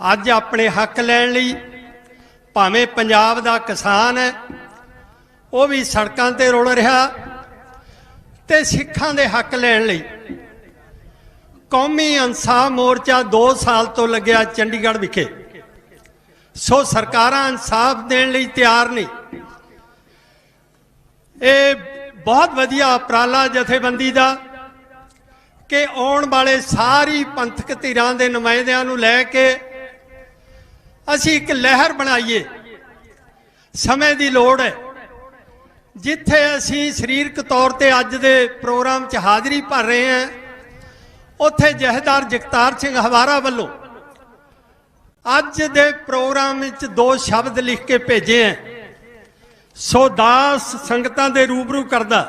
ਅੱਜ ਆਪਣੇ ਹੱਕ ਲੈਣ ਲਈ ਭਾਵੇਂ ਪੰਜਾਬ ਦਾ ਕਿਸਾਨ ਹੈ, ਉਹ ਵੀ ਸੜਕਾਂ ਤੇ ਰੁਲ ਰਿਹਾ ਤੇ ਸਿੱਖਾਂ ਦੇ ਹੱਕ ਲੈਣ ਲਈ। ਕੌਮੀ ਇਨਸਾਫ ਮੋਰਚਾ 2 ਸਾਲ ਤੋਂ ਲੱਗਿਆ ਚੰਡੀਗੜ੍ਹ ਵਿਖੇ। ਸੋ ਸਰਕਾਰਾਂ ਇਨਸਾਫ ਦੇਣ ਲਈ ਤਿਆਰ ਨਹੀਂ ਇਹ ਬਹੁਤ ਵਧੀਆ ਉਪਰਾਲਾ ਜਥੇਬੰਦੀ ਦਾ ਕਿ ਆਉਣ ਵਾਲੇ ਸਾਰੀ ਪੰਥਕ ਧਿਰਾਂ ਦੇ ਨੁਮਾਇੰਦਿਆਂ ਨੂੰ ਲੈ ਕੇ ਅਸੀਂ ਇੱਕ ਲਹਿਰ ਬਣਾਈਏ। ਸਮੇਂ ਦੀ ਲੋੜ ਹੈ। ਜਿੱਥੇ ਅਸੀਂ ਸਰੀਰਕ ਤੌਰ ਤੇ ਅੱਜ ਦੇ ਪ੍ਰੋਗਰਾਮ 'ਚ ਹਾਜ਼ਰੀ ਭਰ ਰਹੇ ਹਾਂ, ਉੱਥੇ ਜਹੇਦਾਰ ਜਗਤਾਰ ਸਿੰਘ ਹਵਾਰਾ ਵੱਲੋਂ ਅੱਜ ਦੇ ਪ੍ਰੋਗਰਾਮ ਵਿੱਚ ਦੋ ਸ਼ਬਦ ਲਿਖ ਕੇ ਭੇਜੇ ਹੈ। ਸੋ ਦਾਸ ਸੰਗਤਾਂ ਦੇ ਰੂਬਰੂ ਕਰਦਾ।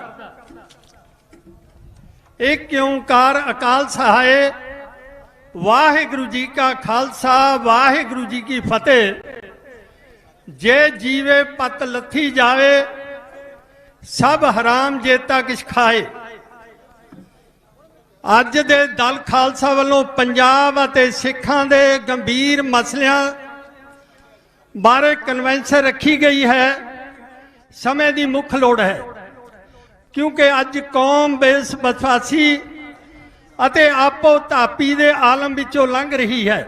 ਇੱਕ ਓੰਕਾਰ ਅਕਾਲ ਸਹਾਏ ਵਾਹਿਗੁਰੂ ਜੀ ਕਾ ਖਾਲਸਾ, ਵਾਹਿਗੁਰੂ ਜੀ ਕੀ ਫਤਿਹ। ਜੇ ਜੀਵੇ ਪਤ ਲੱਥੀ ਜਾਵੇ, ਸਭ ਹਰਾਮ ਜੇਤਾ ਕਿਛ ਖਾਏ। ਅੱਜ ਦੇ ਦਲ ਖਾਲਸਾ ਵੱਲੋਂ ਪੰਜਾਬ ਅਤੇ ਸਿੱਖਾਂ ਦੇ ਗੰਭੀਰ ਮਸਲਿਆਂ ਬਾਰੇ ਕਨਵੈਨਸ਼ਨ ਰੱਖੀ ਗਈ ਹੈ। ਸਮੇਂ ਦੀ ਮੁੱਖ ਲੋੜ ਹੈ। ਕਿਉਂਕਿ ਅੱਜ ਕੌਮ ਬੇਸ ਬਸਵਾਸੀ ਅਤੇ ਆਪੋ ਧਾਪੀ ਦੇ ਆਲਮ ਵਿੱਚੋਂ ਲੰਘ ਰਹੀ ਹੈ।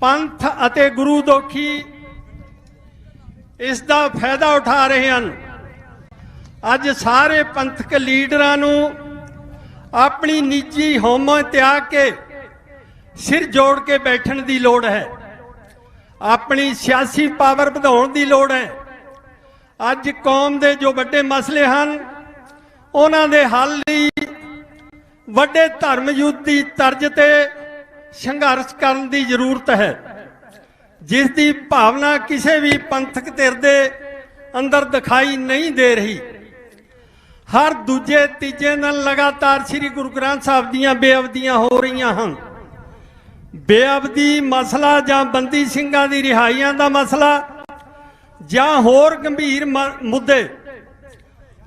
ਪੰਥ ਅਤੇ ਗੁਰੂ ਦੋਖੀ ਇਸ ਦਾ ਫਾਇਦਾ ਉਠਾ ਰਹੇ ਹਨ। ਅੱਜ ਸਾਰੇ ਪੰਥਕ ਲੀਡਰਾਂ ਨੂੰ ਆਪਣੀ ਨਿੱਜੀ ਹਉਮੈ ਤਿਆਗ ਕੇ ਸਿਰ ਜੋੜ ਕੇ ਬੈਠਣ ਦੀ ਲੋੜ ਹੈ। ਆਪਣੀ ਸਿਆਸੀ ਪਾਵਰ ਵਧਾਉਣ ਦੀ ਲੋੜ ਹੈ। ਅੱਜ ਕੌਮ ਦੇ ਜੋ ਵੱਡੇ ਮਸਲੇ ਹਨ, ਉਹਨਾਂ ਦੇ ਹੱਲ ਲਈ ਵੱਡੇ ਧਰਮ ਯੁੱਧ ਦੀ ਤਰਜ਼ ਤੇ ਸੰਘਰਸ਼ ਕਰਨ ਦੀ ਜ਼ਰੂਰਤ ਹੈ। ਜਿਸ ਦੀ ਭਾਵਨਾ ਕਿਸੇ ਵੀ ਪੰਥਕ ਧਿਰ ਦੇ ਅੰਦਰ ਦਿਖਾਈ ਨਹੀਂ ਦੇ ਰਹੀ। ਹਰ ਦੂਜੇ ਤੀਜੇ ਦਿਨ ਲਗਾਤਾਰ ਸ੍ਰੀ ਗੁਰੂ ਗ੍ਰੰਥ ਸਾਹਿਬ ਦੀਆਂ ਬੇਅਬਦੀਆਂ ਹੋ ਰਹੀਆਂ ਹਨ। ਬੇਅਬਦੀ ਮਸਲਾ ਜਾਂ ਬੰਦੀ ਸਿੰਘਾਂ ਦੀ ਰਿਹਾਈਆਂ ਦਾ ਮਸਲਾ ਜਾਂ ਹੋਰ ਗੰਭੀਰ ਮ- ਮੁੱਦੇ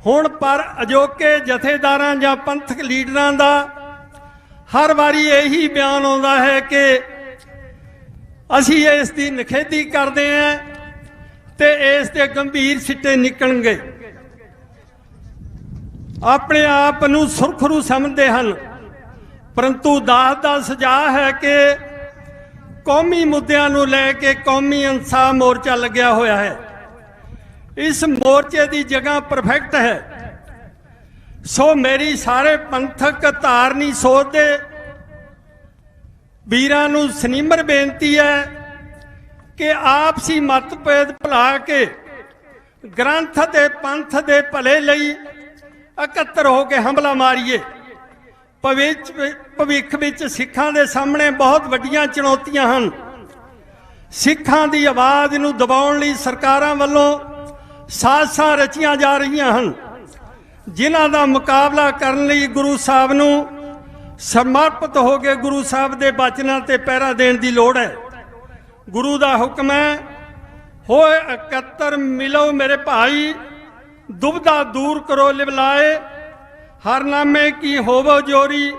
ਹੁਣ ਪਰ ਅਜੋਕੇ ਜਥੇਦਾਰਾਂ ਜਾਂ ਪੰਥਕ ਲੀਡਰਾਂ ਦਾ ਹਰ ਵਾਰੀ ਇਹੀ ਬਿਆਨ ਆਉਂਦਾ ਹੈ ਕਿ ਅਸੀਂ ਇਸ ਦੀ ਨਖੇਦੀ ਕਰਦੇ ਹਾਂ ਤੇ ਇਸ ਦੇ ਗੰਭੀਰ ਸਿੱਟੇ ਨਿਕਲਣਗੇ। ਆਪਣੇ ਆਪ ਨੂੰ ਸੁਰਖਰੂ ਸਮਝਦੇ ਹਨ। ਪਰੰਤੂ ਦਾਸ ਦਾ ਸਜਾ ਹੈ ਕਿ ਕੌਮੀ ਮੁੱਦਿਆਂ ਨੂੰ ਲੈ ਕੇ ਕੌਮੀ ਇਨਸਾਫ ਮੋਰਚਾ ਲੱਗਿਆ ਹੋਇਆ ਹੈ। ਇਸ ਮੋਰਚੇ ਦੀ ਜਗ੍ਹਾ ਪਰਫੈਕਟ ਹੈ। ਸੋ ਮੇਰੀ ਸਾਰੇ ਪੰਥਕ ਧਾਰਨੀ ਸੋਚ ਦੇ ਵੀਰਾਂ ਨੂੰ ਸਨੀਮਰ ਬੇਨਤੀ ਹੈ ਕਿ ਆਪਸੀ ਮਤਭੇਦ ਭੁਲਾ ਕੇ ਗ੍ਰੰਥ ਤੇ ਪੰਥ ਦੇ ਭਲੇ ਲਈ ਇਕੱਤਰ ਹੋ ਕੇ ਹਮਲਾ ਮਾਰੀਏ। ਭਵਿੱਖ ਭਵਿੱਖ ਵਿੱਚ ਸਿੱਖਾਂ ਦੇ ਸਾਹਮਣੇ ਬਹੁਤ ਵੱਡੀਆਂ ਚੁਣੌਤੀਆਂ ਹਨ। ਸਿੱਖਾਂ ਦੀ ਆਵਾਜ਼ ਨੂੰ ਦਬਾਉਣ ਲਈ ਸਰਕਾਰਾਂ ਵੱਲੋਂ ਸਾਜ਼ਸਾਂ ਰਚੀਆਂ ਜਾ ਰਹੀਆਂ ਹਨ। ਜਿਨ੍ਹਾਂ ਦਾ ਮੁਕਾਬਲਾ ਕਰਨ ਲਈ ਗੁਰੂ ਸਾਹਿਬ ਨੂੰ ਸਮਰਪਿਤ ਹੋ ਕੇ ਗੁਰੂ ਸਾਹਿਬ ਦੇ ਬਚਨਾਂ ਤੇ ਪਹਿਰਾ ਦੇਣ ਦੀ ਲੋੜ ਹੈ। ਗੁਰੂ ਦਾ ਹੁਕਮ ਹੈ, ਹੋਏ ਇਕੱਤਰ, ਮਿਲੋ ਮੇਰੇ ਭਾਈ ਦੁਬਦਾ ਦੂਰ ਕਰੋ ਲਿਵਲਾਏ, ਹਰ ਨਾਮੇ ਕੀ ਹੋਵੋ ਜੋਰੀ,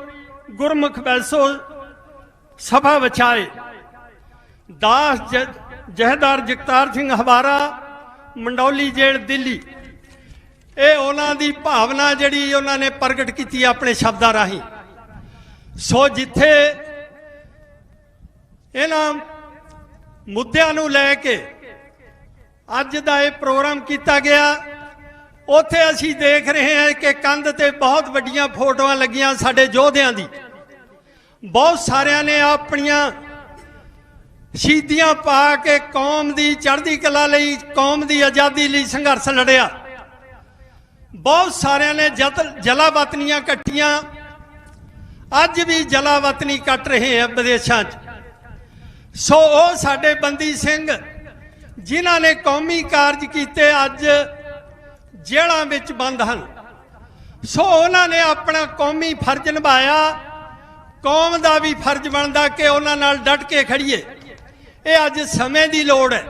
ਗੁਰਮੁਖ ਬੈਸੋ ਸਭਾ ਵਿਛਾਏ। ਦਾਸ ਜ- ਜਗਤਾਰ ਸਿੰਘ ਹਵਾਰਾ ਮੰਡੌਲੀ ਜੇਲ੍ਹ, ਦਿੱਲੀ। ਇਹ ਉਹਨਾਂ ਦੀ ਭਾਵਨਾ ਜਿਹੜੀ ਉਹਨਾਂ ਨੇ ਪ੍ਰਗਟ ਕੀਤੀ ਆਪਣੇ ਸ਼ਬਦਾਂ ਰਾਹੀਂ। ਸੋ ਜਿੱਥੇ ਇਹਨਾਂ ਮੁੱਦਿਆਂ ਨੂੰ ਲੈ ਕੇ ਅੱਜ ਦਾ ਇਹ ਪ੍ਰੋਗਰਾਮ ਕੀਤਾ ਗਿਆ, ਉੱਥੇ ਅਸੀਂ ਦੇਖ ਰਹੇ ਹਾਂ ਕਿ ਕੰਧ ਤੇ ਬਹੁਤ ਵੱਡੀਆਂ ਫੋਟੋਆਂ ਲੱਗੀਆਂ ਸਾਡੇ ਯੋਧਿਆਂ ਦੀ। ਬਹੁਤ ਸਾਰਿਆਂ ਨੇ ਆਪਣੀਆਂ ਸ਼ਹੀਦੀਆਂ ਪਾ ਕੇ ਕੌਮ ਦੀ ਚੜ੍ਹਦੀ ਕਲਾ ਲਈ, ਕੌਮ ਦੀ ਆਜ਼ਾਦੀ ਲਈ ਸੰਘਰਸ਼ ਲੜਿਆ। ਬਹੁਤ ਸਾਰਿਆਂ ਨੇ ਜਤ, ਜਲਾਵਤਨੀਆਂ ਕੱਟੀਆਂ। ਅੱਜ ਵੀ ਜਲਾਵਤਨੀ ਕੱਟ ਰਹੇ ਆ ਵਿਦੇਸ਼ਾਂ 'ਚ। ਸੋ ਉਹ ਸਾਡੇ ਬੰਦੀ ਸਿੰਘ, ਜਿਨ੍ਹਾਂ ਨੇ ਕੌਮੀ ਕਾਰਜ ਕੀਤੇ ਅੱਜ ਜੇਲ੍ਹਾਂ ਵਿੱਚ ਬੰਦ ਹਨ। ਸੋ ਉਹਨਾਂ ਨੇ ਆਪਣਾ ਕੌਮੀ ਫਰਜ਼ ਨਿਭਾਇਆ। ਕੌਮ ਦਾ ਵੀ ਫਰਜ਼ ਬਣਦਾ ਕਿ ਉਹਨਾਂ ਨਾਲ ਡਟ ਕੇ ਖੜੀਏ ਇਹ ਅੱਜ ਸਮੇਂ ਦੀ ਲੋੜ ਹੈ।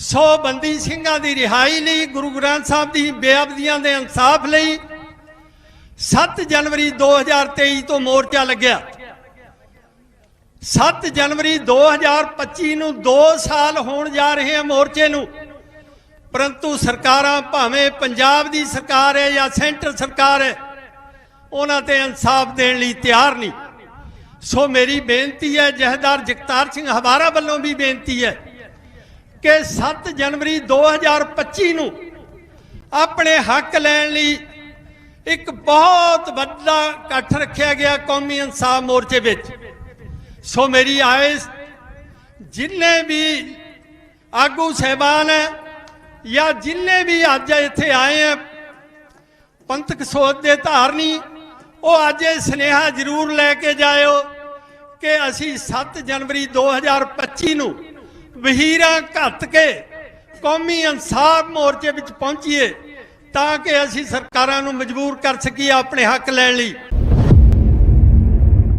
ਸੋ ਬੰਦੀ ਸਿੰਘਾਂ ਦੀ ਰਿਹਾਈ ਲਈ, ਗੁਰੂ ਗ੍ਰੰਥ ਸਾਹਿਬ ਦੀ ਬੇਅਬਦੀਆਂ ਦੇ ਇਨਸਾਫ ਲਈ 7 ਜਨਵਰੀ 2023 ਤੋਂ ਮੋਰਚਾ ਲੱਗਿਆ। 7 ਜਨਵਰੀ 2025 ਨੂੰ 2 ਸਾਲ ਹੋਣ ਜਾ ਰਹੇ ਆ ਮੋਰਚੇ ਨੂੰ। ਪਰੰਤੂ ਸਰਕਾਰਾਂ ਭਾਵੇਂ ਪੰਜਾਬ ਦੀ ਸਰਕਾਰ ਹੈ ਜਾਂ ਸੈਂਟਰ ਸਰਕਾਰ ਹੈ, ਉਹਨਾਂ ਤੇ ਇਨਸਾਫ ਦੇਣ ਲਈ ਤਿਆਰ ਨਹੀਂ। ਸੋ ਮੇਰੀ ਬੇਨਤੀ ਹੈ ਜਹਦਾਰ ਜਗਤਾਰ ਸਿੰਘ ਹਵਾਰਾ ਵੱਲੋਂ ਵੀ ਬੇਨਤੀ ਹੈ ਕਿ 7 ਜਨਵਰੀ 2025 ਨੂੰ ਆਪਣੇ ਹੱਕ ਲੈਣ ਲਈ ਇੱਕ ਬਹੁਤ ਵੱਡਾ ਇਕੱਠ ਰੱਖਿਆ ਗਿਆ ਕੌਮੀ ਇਨਸਾਫ ਮੋਰਚੇ ਵਿੱਚ। ਸੋ ਮੇਰੀ ਆਏ ਜਿੰਨੇ ਵੀ ਆਗੂ ਸਹਿਬਾਨ ਹੈ ਜਾਂ ਜਿੰਨੇ ਵੀ ਅੱਜ ਇੱਥੇ ਆਏ ਹੈ, ਪੰਥਕ ਸੋਚ ਦੇ ਧਾਰਨੀ ਉਹ ਅੱਜ ਇਹ ਸੁਨੇਹਾ ਜ਼ਰੂਰ ਲੈ ਕੇ ਜਾਇਓ ਕਿ ਅਸੀਂ 7 ਜਨਵਰੀ 2025 ਨੂੰ ਵਹੀਰਾਂ ਘੱਤ ਕੇ ਕੌਮੀ ਇਨਸਾਫ ਮੋਰਚੇ ਵਿੱਚ ਪਹੁੰਚੀਏ ਤਾਂ ਕਿ ਅਸੀਂ ਸਰਕਾਰਾਂ ਨੂੰ ਮਜਬੂਰ ਕਰ ਸਕੀਏ ਆਪਣੇ ਹੱਕ ਲੈਣ ਲਈ।